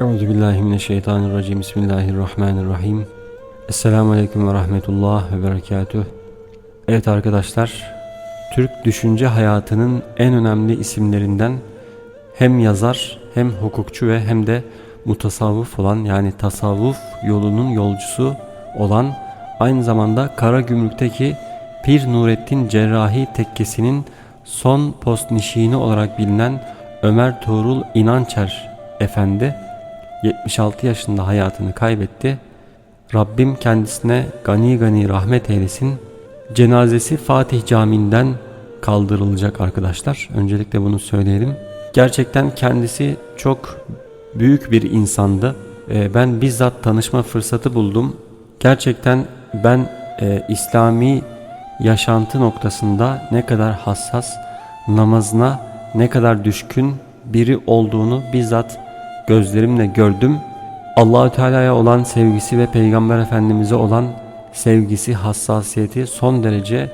Euzubillahimineşşeytanirracim. Bismillahirrahmanirrahim. Esselamu Aleyküm ve Rahmetullah ve Berekatuh. Evet arkadaşlar, Türk düşünce hayatının en önemli isimlerinden hem yazar hem hukukçu ve hem de mutasavvıf olan yani tasavvuf yolunun yolcusu olan aynı zamanda Karagümrük'teki Pir Nurettin Cerrahi Tekkesi'nin son postnişini olarak bilinen Ömer Tuğrul İnançer Efendi 76 yaşında hayatını kaybetti. Rabbim kendisine gani gani rahmet eylesin. Cenazesi Fatih Camii'nden kaldırılacak arkadaşlar. Öncelikle bunu söyleyelim. Gerçekten kendisi çok büyük bir insandı. Ee, ben bizzat tanışma fırsatı buldum. Gerçekten ben e, İslami yaşantı noktasında ne kadar hassas, namazına ne kadar düşkün biri olduğunu bizzat gözlerimle gördüm. Allahü Teala'ya olan sevgisi ve Peygamber Efendimiz'e olan sevgisi, hassasiyeti son derece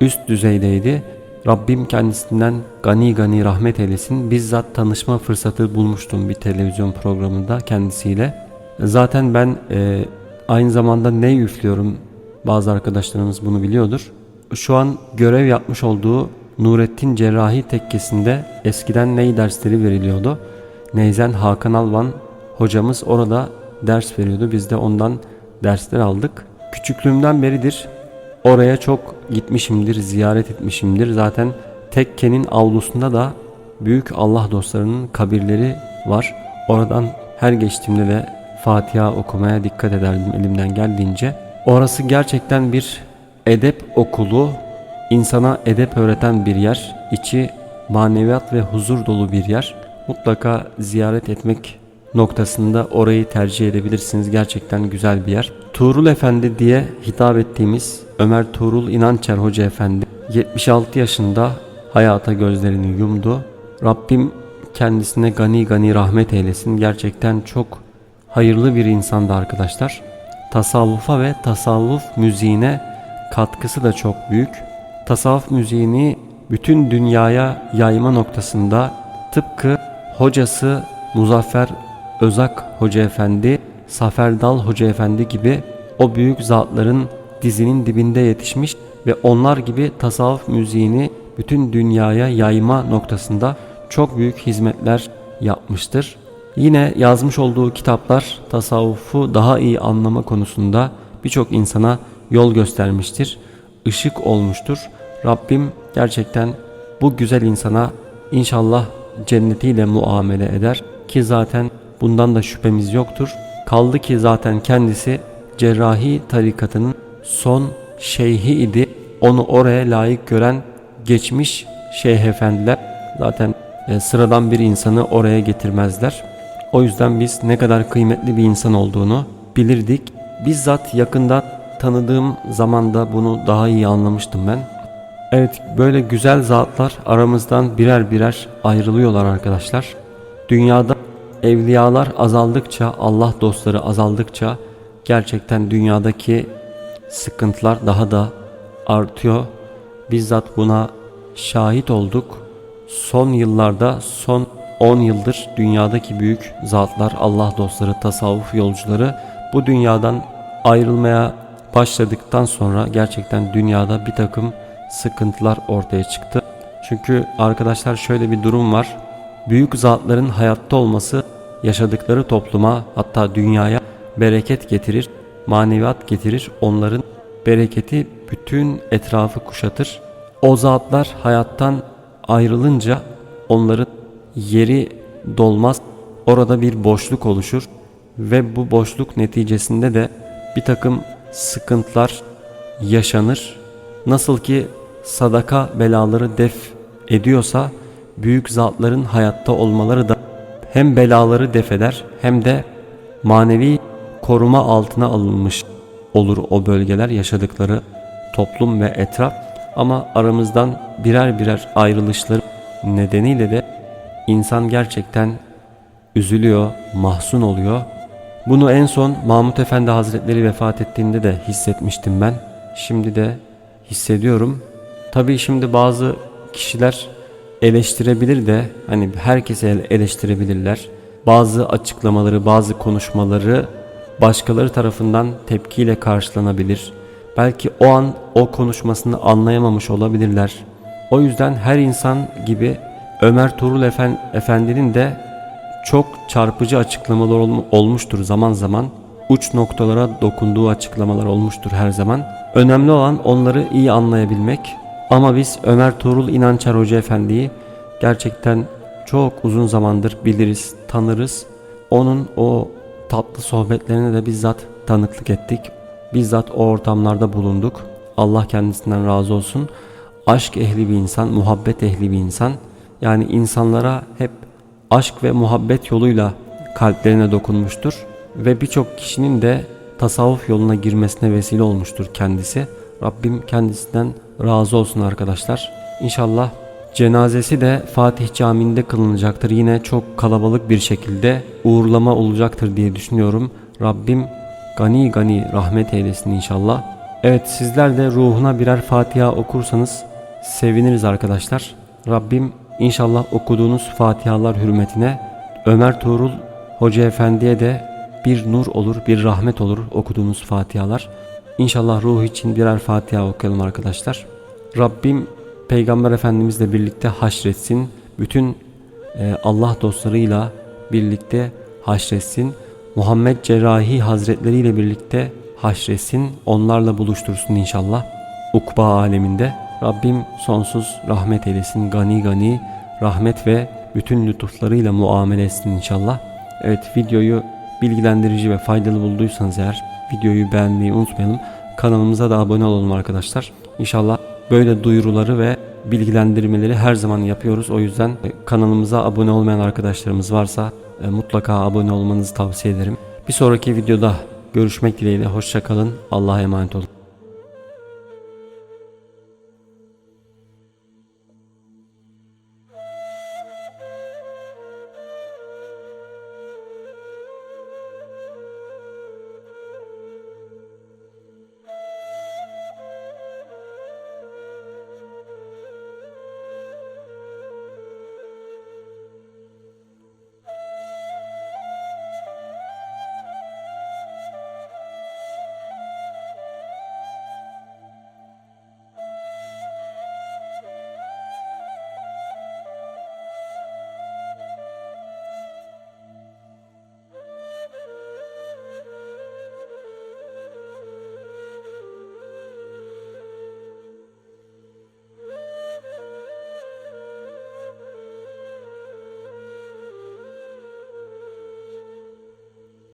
üst düzeydeydi. Rabbim kendisinden gani gani rahmet eylesin. Bizzat tanışma fırsatı bulmuştum bir televizyon programında kendisiyle. Zaten ben e, aynı zamanda ne üflüyorum bazı arkadaşlarımız bunu biliyordur. Şu an görev yapmış olduğu Nurettin Cerrahi Tekkesi'nde eskiden ney dersleri veriliyordu. Neyzen Hakan Alvan hocamız orada ders veriyordu. Biz de ondan dersler aldık. Küçüklüğümden beridir oraya çok gitmişimdir, ziyaret etmişimdir. Zaten tekkenin avlusunda da büyük Allah dostlarının kabirleri var. Oradan her geçtiğimde de Fatiha okumaya dikkat ederdim elimden geldiğince. Orası gerçekten bir edep okulu, insana edep öğreten bir yer. İçi maneviyat ve huzur dolu bir yer. Mutlaka ziyaret etmek noktasında orayı tercih edebilirsiniz. Gerçekten güzel bir yer. Tuğrul Efendi diye hitap ettiğimiz Ömer Tuğrul İnançer Hoca Efendi 76 yaşında hayata gözlerini yumdu. Rabbim kendisine gani gani rahmet eylesin. Gerçekten çok hayırlı bir insandı arkadaşlar. Tasavvufa ve tasavvuf müziğine katkısı da çok büyük. Tasavvuf müziğini bütün dünyaya yayma noktasında tıpkı hocası Muzaffer Özak Hoca Efendi, Saferdal Hoca Efendi gibi o büyük zatların dizinin dibinde yetişmiş ve onlar gibi tasavvuf müziğini bütün dünyaya yayma noktasında çok büyük hizmetler yapmıştır. Yine yazmış olduğu kitaplar tasavvufu daha iyi anlama konusunda birçok insana yol göstermiştir. Işık olmuştur. Rabbim gerçekten bu güzel insana inşallah cennetiyle muamele eder ki zaten bundan da şüphemiz yoktur. Kaldı ki zaten kendisi cerrahi tarikatının son şeyhi idi. Onu oraya layık gören geçmiş şeyh efendiler zaten e, sıradan bir insanı oraya getirmezler. O yüzden biz ne kadar kıymetli bir insan olduğunu bilirdik. Bizzat yakında tanıdığım zamanda bunu daha iyi anlamıştım ben. Evet böyle güzel zatlar aramızdan birer birer ayrılıyorlar arkadaşlar. Dünyada evliyalar azaldıkça, Allah dostları azaldıkça gerçekten dünyadaki sıkıntılar daha da artıyor. Bizzat buna şahit olduk. Son yıllarda, son 10 yıldır dünyadaki büyük zatlar, Allah dostları, tasavvuf yolcuları bu dünyadan ayrılmaya başladıktan sonra gerçekten dünyada bir takım sıkıntılar ortaya çıktı. Çünkü arkadaşlar şöyle bir durum var. Büyük zatların hayatta olması yaşadıkları topluma hatta dünyaya bereket getirir, maneviyat getirir. Onların bereketi bütün etrafı kuşatır. O zatlar hayattan ayrılınca onların yeri dolmaz. Orada bir boşluk oluşur ve bu boşluk neticesinde de bir takım sıkıntılar yaşanır. Nasıl ki sadaka belaları def ediyorsa büyük zatların hayatta olmaları da hem belaları def eder hem de manevi koruma altına alınmış olur o bölgeler yaşadıkları toplum ve etraf ama aramızdan birer birer ayrılışları nedeniyle de insan gerçekten üzülüyor, mahzun oluyor. Bunu en son Mahmut Efendi Hazretleri vefat ettiğinde de hissetmiştim ben. Şimdi de hissediyorum. Tabii şimdi bazı kişiler eleştirebilir de hani herkese eleştirebilirler. bazı açıklamaları, bazı konuşmaları başkaları tarafından tepkiyle karşılanabilir. Belki o an o konuşmasını anlayamamış olabilirler. O yüzden her insan gibi Ömer Efen- Efendi'nin de çok çarpıcı açıklamalar ol- olmuştur zaman zaman. Uç noktalara dokunduğu açıklamalar olmuştur her zaman. Önemli olan onları iyi anlayabilmek. Ama biz Ömer Tuğrul İnançar Hoca Efendi'yi gerçekten çok uzun zamandır biliriz, tanırız. Onun o tatlı sohbetlerine de bizzat tanıklık ettik. Bizzat o ortamlarda bulunduk. Allah kendisinden razı olsun. Aşk ehli bir insan, muhabbet ehli bir insan. Yani insanlara hep aşk ve muhabbet yoluyla kalplerine dokunmuştur. Ve birçok kişinin de tasavvuf yoluna girmesine vesile olmuştur kendisi. Rabbim kendisinden razı olsun arkadaşlar. İnşallah cenazesi de Fatih Camii'nde kılınacaktır. Yine çok kalabalık bir şekilde uğurlama olacaktır diye düşünüyorum. Rabbim gani gani rahmet eylesin inşallah. Evet sizler de ruhuna birer Fatiha okursanız seviniriz arkadaşlar. Rabbim inşallah okuduğunuz Fatihalar hürmetine Ömer Tuğrul Hoca Efendi'ye de bir nur olur, bir rahmet olur okuduğunuz Fatihalar. İnşallah ruh için birer Fatiha okuyalım arkadaşlar. Rabbim Peygamber Efendimizle birlikte haşretsin. Bütün e, Allah dostlarıyla birlikte haşretsin. Muhammed Cerrahi Hazretleri ile birlikte haşretsin. Onlarla buluştursun inşallah. Ukba aleminde. Rabbim sonsuz rahmet eylesin. Gani gani rahmet ve bütün lütuflarıyla muamele etsin inşallah. Evet videoyu bilgilendirici ve faydalı bulduysanız eğer videoyu beğenmeyi unutmayalım. Kanalımıza da abone olalım arkadaşlar. İnşallah böyle duyuruları ve bilgilendirmeleri her zaman yapıyoruz. O yüzden e, kanalımıza abone olmayan arkadaşlarımız varsa e, mutlaka abone olmanızı tavsiye ederim. Bir sonraki videoda görüşmek dileğiyle. Hoşçakalın. Allah'a emanet olun.